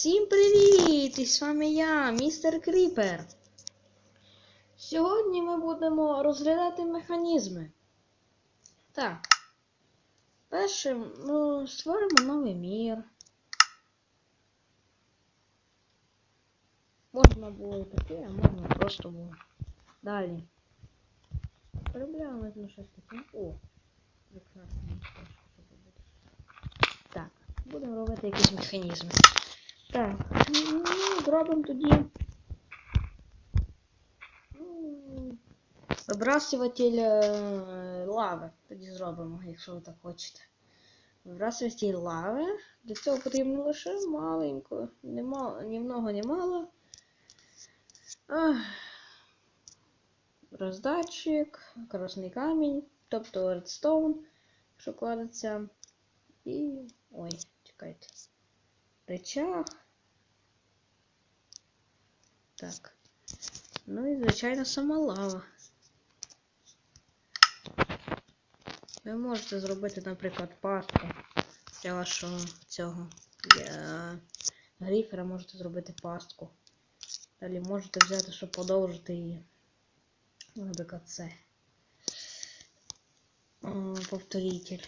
Всім привіт! І з вами я, містер Кріпер. Сьогодні ми будемо розглядати механізми. Так. Першим ну, створимо новий мір. Можна було таке, а можна просто було. Далі. Ну, щось таке. О! Прекрасно. Так, будемо робити якісь механізми. Так, ну, зробимо тоді. ну, Вибрасуватель е, лави. Тоді зробимо, якщо ви так хочете. Вибрасуватель лави. Для цього потрібно лише маленько. Ні, много, ні мало. Роздатчик, красний камінь, тобто редстоун, що кладеться. І. Ой, чекайте. Речах. Так. Ну і, звичайно, сама лава. Ви можете зробити, наприклад, пастку для вашого цього. Для грифера можете зробити пастку. Далі можете взяти, щоб подовжити її. Наприклад, це. Повторитель.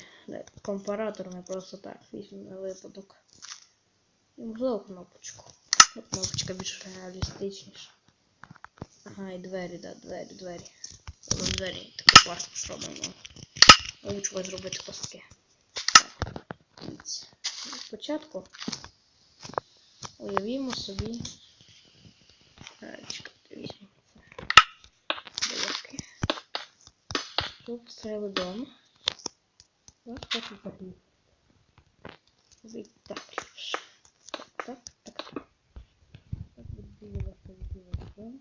Компаратор не просто так візьмемо на випадок. І можливо кнопочку. Кнопочка більш реалістичніша. Ага, і двері, да, двері, двері. Робимо двері, таку пастку зробимо. Лучше зробити пастки. Так. Спочатку уявімо собі. Чекайте, візьмемо це. Блоки. Тут строїли дом. Ось загліпити. Зробити так ліпше. Так, так, так, так. Так буде дуже важко вийти ваш дом.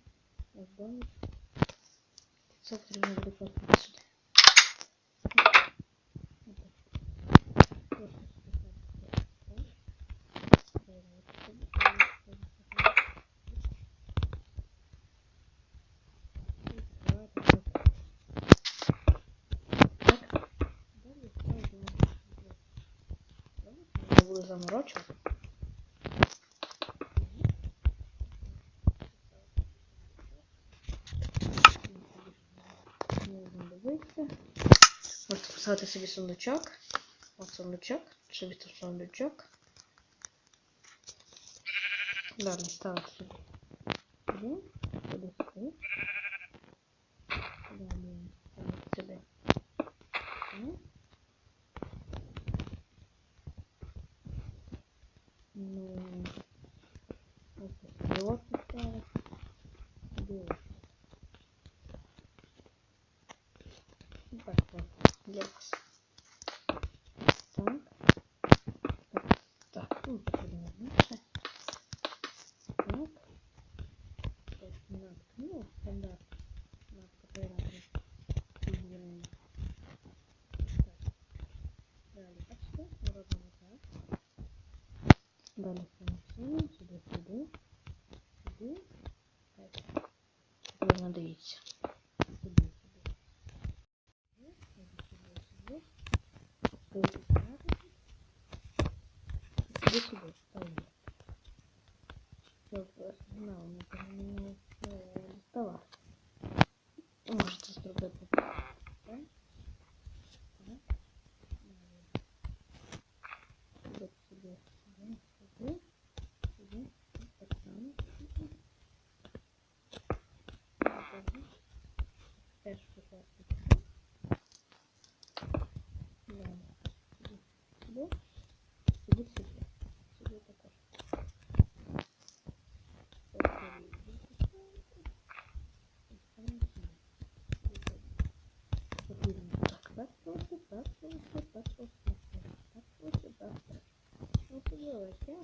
Ваш домик. Це потрібно буде класти сюди. Отак. Просто сюди ставити. Так. Ставимо от сюди, ставимо сюди, ставимо сюди. І відкриваєте так. Так. Далі ставимо сюди. Не буду заморочувати. Можна дивитися. Можете поставити собі сундучок. От сундучок. Собі тут сундучок. Далі ставити сюди. Сюди. Сюди, сюди. Далі ставити сюди. Сюди. Ну, ось сюди от поставити. Сюди от. Ну, Так, вот, для вас. Так. Так, так, ну, потрібно більше. Так. Так, над, ну, стандарт. Над копирати. Підбираємо. Так. Далі, бачите, ми робимо так. Далі функцію, сюди, сюди, сюди. Так. Тепер надивіться. Сюди, сюди. Сюди-сюди ставимо. Щоб сигнал не помінявся стола. Можете зробити так. Так. Так. Сюди, сюди, сюди, сюди, сюди. І Так само. Сюди. Сюди. Теж покласти сюди. Далі. Сюди. Сюди. Сюди, сюди. Сюди також. Повторюю. І ставимо сюди. Сюди. Потрібно так, так просто, так просто, так просто, так просто, так просто. Ну, це велике, я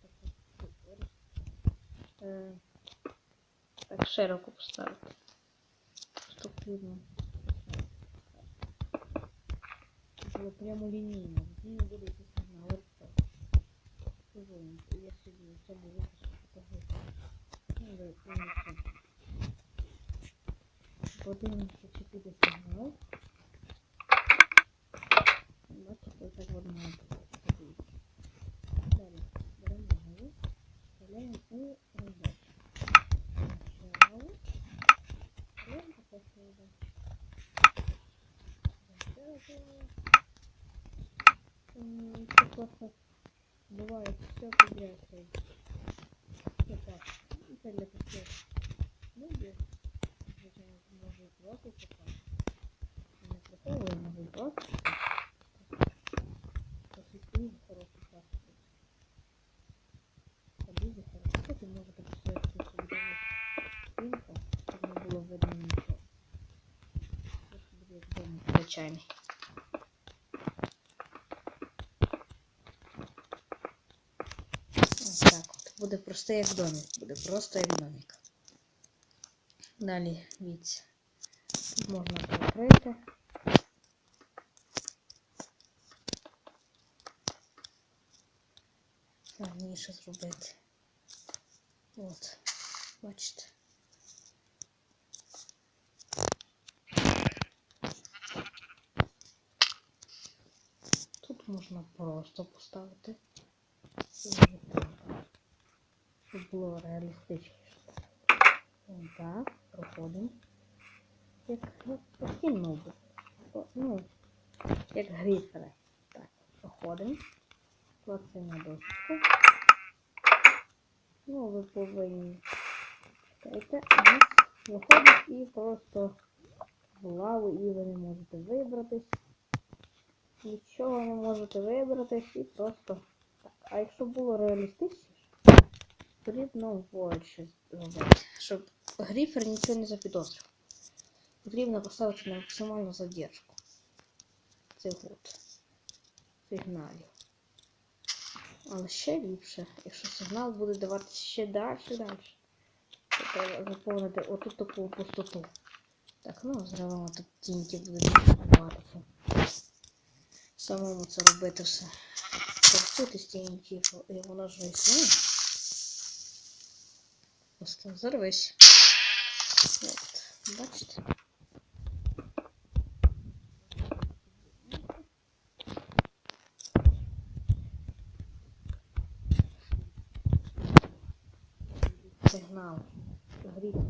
просто так говорю. Е, Так широко поставити. Щоб видно. Щоб прямо лінійно. Лінійно буде. Ось так. Позовемо. Я собі в цьому випуску покажу. Подивимося, чи піде сигнал. Бачите, так воно має бути. Далі. Беремо голову. М, Це просто буває все подряд. Ну так, це для таких людей, звичайно, може і просто читати. Не приховую, може і просто читати. Досить дуже хороший час. Це дуже хорошо. Потім можете поставити собі домик стрімку, щоб не було видно нічого. Просто буде як домик звичайний. Ось так от. Буде просто як домик. Буде просто як домик. Далі віць. Тут можна прикрити. Гарніше зробити. От. Бачите. Тут можна просто поставити. Дуже так. Щоб було реалістичніше. Так, проходимо. Як такі ноби. Ну, як грифери. Так, проходимо. Клацаємо доску. Ну, ви повинні. Чекайте, виходить і просто в лаву, і ви не можете вибратись. Нічого не можете вибратись і просто так. А якщо було реалістичніше, потрібно щось зробити. Щоб грифер нічого не запідозрив. Потрібно поставити на максимальну задержку. Цих от сигналів. Але ще ліпше, якщо сигнал буде даватися ще далі, далі. то заповнити оту таку пустоту. Так, ну зробимо тут тіньки буде багато. Самому це робити все. Працювати з тіньків, і воно ж існує. Просто зарвись. От, бачите? Сигнал. Грифер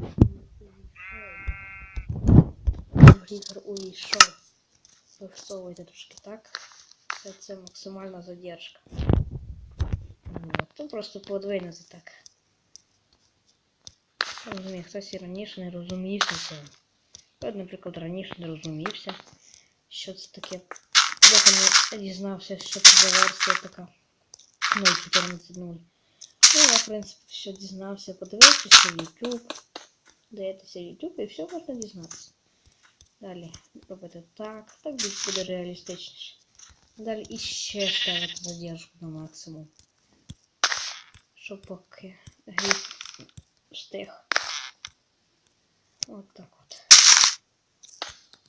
Грифер уйшов. Висовуйте трошки так. Це, це максимальна задержка. Вот. Ну просто подвинути так. Розумію, хтось і раніше не розумівся в цьому. Я, наприклад, раніше не розумівся, що це таке. Я не дізнався, що це за версія така 0.14.0. Ну, я, в принципі, все дізнався, подивився YouTube. Даєтеся YouTube і все можна дізнатися. Далі робити так. Так буде реалістичніше. Далі іще ставити задержку на максимум. Щоб поки гріб встиг. От так от.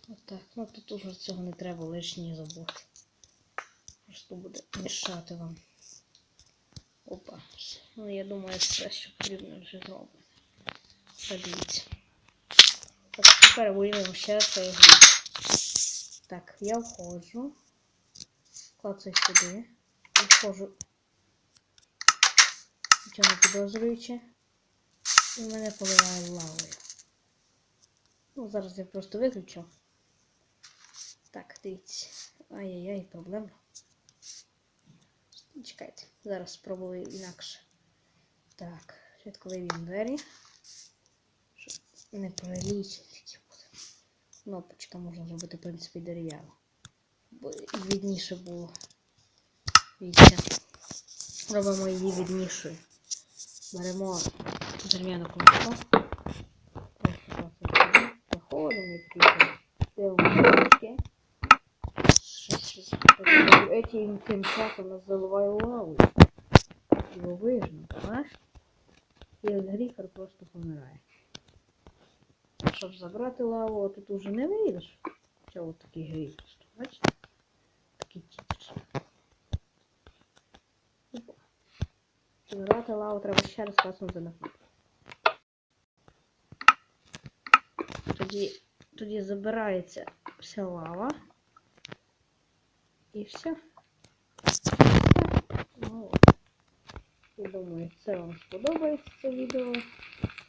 От так. Ну тут уже цього не треба лишнє забути. Просто буде мішати вам. Опа. Ну я думаю, все, що потрібно вже зроблено. Подивіться. Так, тепер виймемо ще цей гліб. Так, я входжу. Клацаю сюди. І входжу. Нічого не підозрюючи. І мене поливає лавою. Ну, зараз я просто виключу. Так, дивіться. Ай-яй-яй, проблема. Чекайте, зараз спробую інакше. Так, швидко вивім двері. Щоб не прилічити буде. Кнопочка можна зробити, в принципі, дерев'яну. Відніше було. Віця. Робимо її віднішою. Беремо дерев'яну кнопку. Клікаємо. Дивимося. Этим тим часом нас заливає лавою. Дивовижно, знаєш? І от гріфер просто помирає. Щоб забрати лаву, тут уже не вийдеш. Це от такий гріфер. Бачите? Такий тітер. Забирати лаву треба ще раз класнути на. Тоді, тоді забирається вся лава. І все. Все. Ну. Я думаю, це вам сподобається це відео.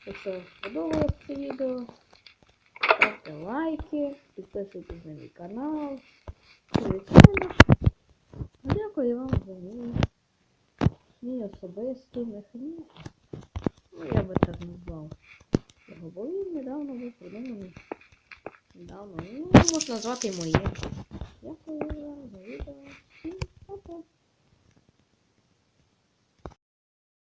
Якщо вам сподобалось це відео, ставте лайки, підписуйтесь на мій канал. Дякую вам за мій. Мій особистий механізм. Ну, я би так назвав. Його він недавно був придуманий. Недавно. Ну, можна звати моє. Дякую вам за відео.